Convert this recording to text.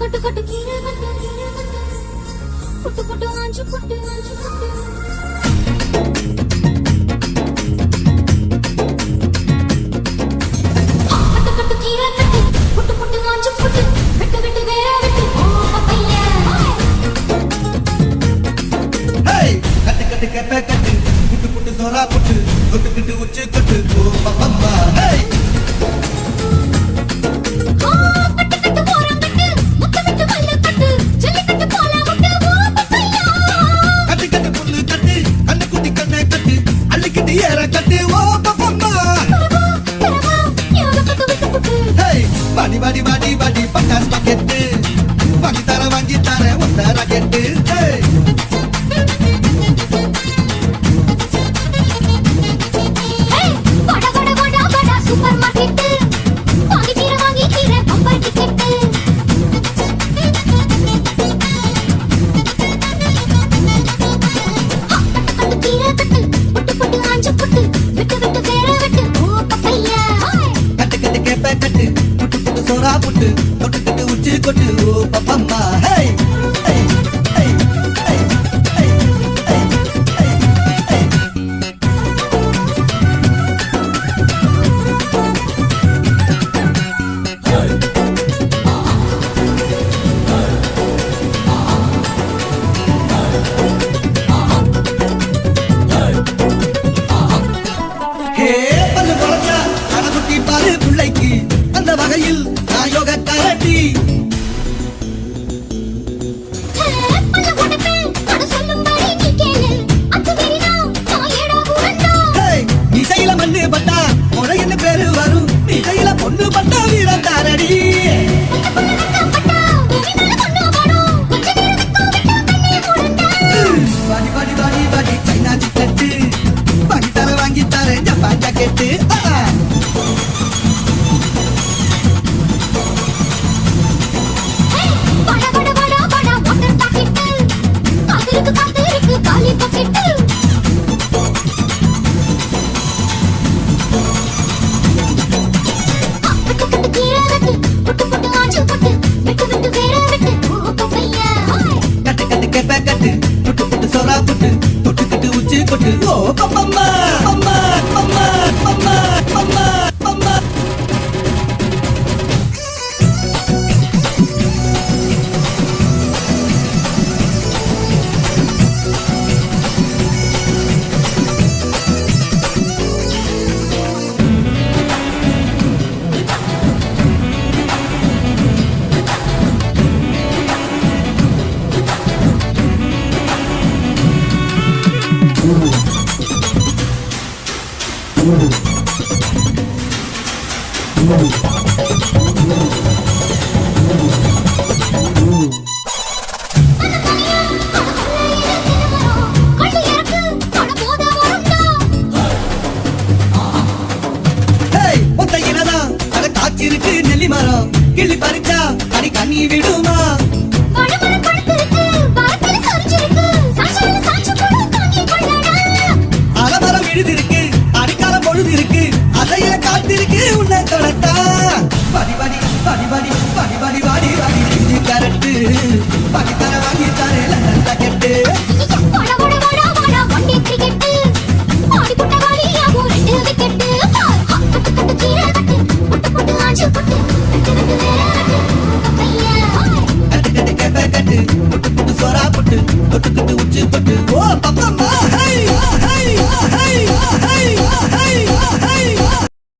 கட்டு கட்டு கீரை கட்டு கீரை கட்டு. புட்டு புட்டு ஆஞ்சு புட்டு ஆஞ்சு புட்டு. புட்டு புட்டு சோரா புட்டு. தொட்டுக்கிட்டு உச்சு தொட்டு. பம்பா ஹே புறா புட்டு தொட்டு தொட்டு உச்சி கொட்டு ஓ பப்பம்மா எடுத்து கட்டு புட்டு புட்டு சொரா புட்டு. தொட்டுக்கிட்டு உச்சி கொட்டு. ஓ பம்மா பம்மா இருக்கு நெல்லி மரம். கிள்ளி பறிச்சா அடி கண்ணி விடுமா? காத்திருக்கு. அதைய காத்திருக்கு. உன்னை தொடத்தா படி படி படி படி படி படி படி படி செஞ்சு கரட்டு படி தர வாங்கி தரல நல்லா கெட்டு. சொரா பட்டு தொட்டுக்கிட்டு உச்சி பட்டு ஓ பப்பா